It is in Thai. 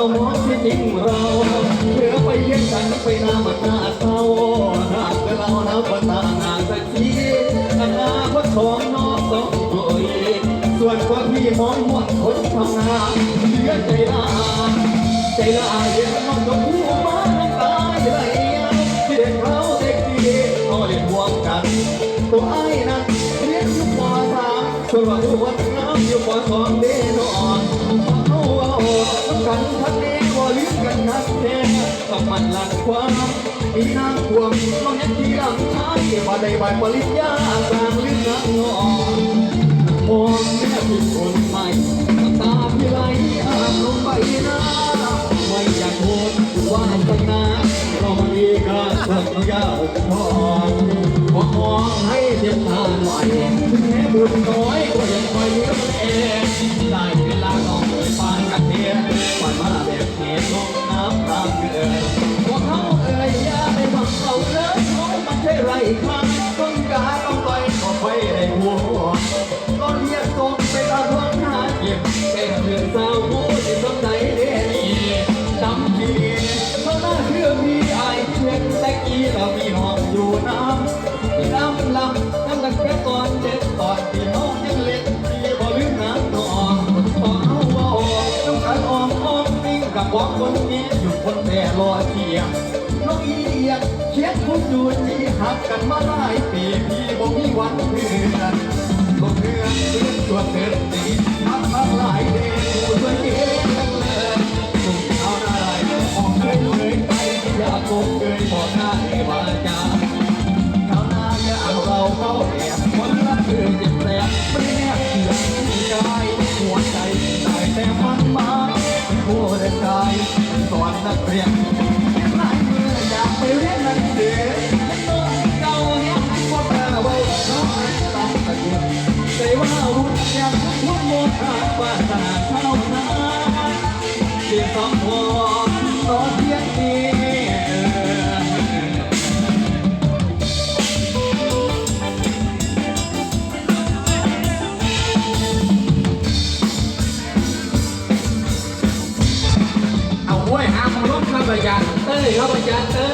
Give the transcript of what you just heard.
เราหมอที่จริงเราเหลือไปเยี่ยงกันไปนามันาเศร้าหากเรานับตาหากสักทีอนาคตของน้องสองคนส่วนคนที่มองห่วคนทำงานเหลือใจละใจละเย็นน้องก็ผู้มาน้ำตาไหลเด็กเราเด็กดีเขาเรียนห่วงกันตัวไอ้นั้นเรียนอยู่ป .3 ส่วนว่ายู่วัดน้ำอยู่ป .2 มันหลักความมีนางควงน้องยังที่ลำชายมาได้ใบปริญญากลางลืมนักงอนมองแม่ผิดคนใหม่ตาพี่ไหลอาบลงไปนะไม่อยากโหดว่าตั้งนานเรามาดีกันสักยาวพอมองมองให้เทียบทานหน่อยถึงแม้บุญน้อยก็ยังคอยเลี้ยงเองได้เวลาต้อ แค่เรื่องเศร้าหูที่สมใจเดนีจำทีเขาหน้าเชื่อมีไอ้ที่เล็กแต่กี้เรามีห้องอยู่น้ำที่น้ำลำน้ำตั้งแต่ก่อนเด็กก่อนที่น้องยังเล็กที่บ่ลืมน้ำนองพอเอาว่าออกต้องการออมอ้อมนิ่งกับบอกคนนี้อยู่คนแต่รอเทียมน้องอีเอียดเช็ดคุณอยู่ที่หักกันมาหลายปีพี่บ่มีวันเพื่อ นักเรียนหลายมืออยกไปเรีนหนังสือต้องเดาเงี้ยให้ความแปว่าน้องตามตะเกียบแต่ว่ารุ่นยังทุ่นโมทาว่าสนาเท่านั้นเกี่ยวกับหัวน้อง ปจันเต้ยเข้าประจันเต้